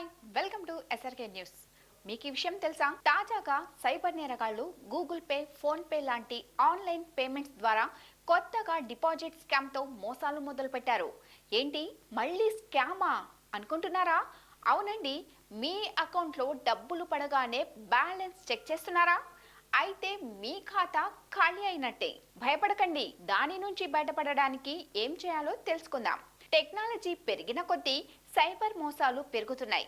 Hi welcome to SRK news మీకు ఈ విషయం తెలుసా? తాజాగా సైబర్ నేరగాళ్ళు గూగుల్ పే ఫోన్ పే లాంటి ఆన్లైన్ పేమెంట్స్ ద్వారా కొత్తగా డిపాజిట్ స్కామ్తో మోసాలు మొదలు పెట్టారు ఏంటి? మళ్ళీ స్కామా అనుకుంటున్నారా? అవునండి మీ అకౌంట్లో డబ్బులు పడగానే బ్యాలెన్స్ చెక్ చేస్తున్నారా? అయితే మీ ఖాతా ఖాళీ అయినట్టే. భయపడకండి దాని నుంచి బయటపడడానికి ఏం చేయాలో తెలుసుకుందాం. టెక్నాలజీ పెరిగిన కొద్దీ సైబర్ మోసాలు పెరుగుతున్నాయి.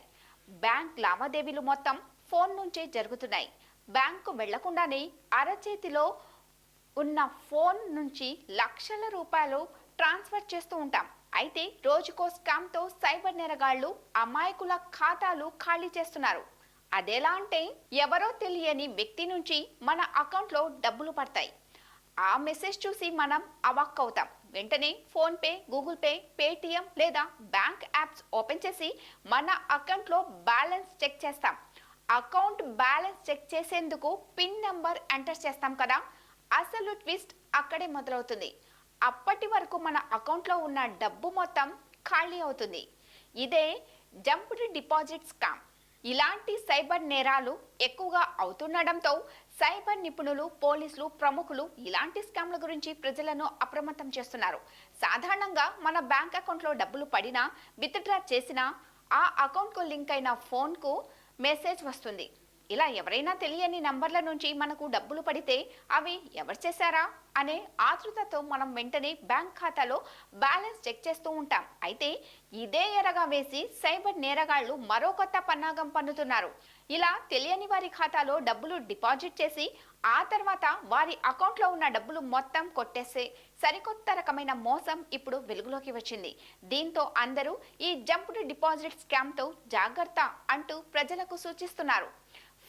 బ్యాంక్ లావాదేవీలు మొత్తం ఫోన్ నుంచే జరుగుతున్నాయి. బ్యాంకు వెళ్ళకుండానే అరచేతిలో ఉన్న ఫోన్ నుంచి లక్షల రూపాయలు ట్రాన్స్ఫర్ చేస్తూ ఉంటాం. అయితే రోజుకో స్కామ్తో సైబర్ నేరగాళ్ళు అమాయకుల ఖాతాలు ఖాళీ చేస్తున్నారు. అదెలా అంటే ఎవరో తెలియని వ్యక్తి నుంచి మన అకౌంట్లో డబ్బులు పడతాయి. ఆ మెసేజ్ చూసి మనం అవాక్ అవుతాం వెంటనే PhonePe Google Pay Paytm లేదా బ్యాంక్ యాప్స్ ఓపెన్ చేసి మన అకౌంట్లో బ్యాలెన్స్ చెక్ చేస్తాం. అకౌంట్ బ్యాలెన్స్ చెక్ చేసేందుకు పిన్ నంబర్ ఎంటర్ చేస్తాం కదా. అసలు ట్విస్ట్ అక్కడే మొదలవుతుంది. అప్పటి వరకు మన అకౌంట్లో ఉన్న డబ్బు మొత్తం ఖాళీ అవుతుంది. ఇదే జంప్డ్ డిపాజిట్ స్కామ్. ఇలాంటి సైబర్ నేరాలు ఎక్కువగా అవుతుండడంతో సైబర్ నిపుణులు పోలీసులు ప్రముఖులు ఇలాంటి స్కామ్ల గురించి ప్రజలను అప్రమత్తం చేస్తున్నారు. సాధారణంగా మన బ్యాంక్ అకౌంట్లో డబ్బులు పడినా విత్డ్రా చేసినా ఆ అకౌంట్కు లింక్ అయిన ఫోన్కు మెసేజ్ వస్తుంది. ఇలా ఎవరైనా తెలియని నంబర్ల నుంచి మనకు డబ్బులు పడితే అవి ఎవరు చేశారా అనే ఆతృతతో మనం వెంటనే బ్యాంక్ ఖాతాలో బ్యాలెన్స్ చెక్ చేస్తూ ఉంటాం. అయితే ఇదే ఎరగా వేసి సైబర్ నేరగాళ్ళు మరో కొత్త పన్నాగం పన్నుతున్నారు. ఇలా తెలియని వారి ఖాతాలో డబ్బులు డిపాజిట్ చేసి ఆ తర్వాత వారి అకౌంట్లో ఉన్న డబ్బులు మొత్తం కొట్టేసే సరికొత్త రకమైన మోసం ఇప్పుడు వెలుగులోకి వచ్చింది. దీంతో అందరూ ఈ జంప్డ్ డిపాజిట్ స్కామ్తో జాగ్రత్త అంటూ ప్రజలకు సూచిస్తున్నారు.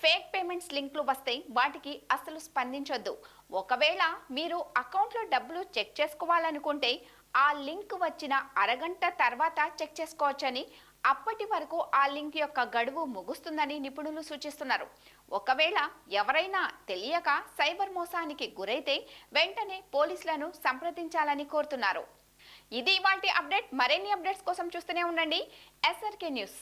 ఫేక్ పేమెంట్స్ లింక్లు వస్తే వాటికి అసలు స్పందించొద్దు. ఒకవేళ మీరు అకౌంట్లో డబ్బులు చెక్ చేసుకోవాలనుకుంటే ఆ లింక్ వచ్చిన అరగంట తర్వాత చెక్ చేసుకోవచ్చని అప్పటి వరకు ఆ లింక్ యొక్క గడువు ముగుస్తుందని నిపుణులు సూచిస్తున్నారు. ఒకవేళ ఎవరైనా తెలియక సైబర్ మోసానికి గురైతే వెంటనే పోలీసులను సంప్రదించాలని కోరుతున్నారు. ఇది ఇవాల్టి అప్డేట్. మరిన్ని అప్డేట్స్ కోసం చూస్తూనే ఉండండి. SRK news.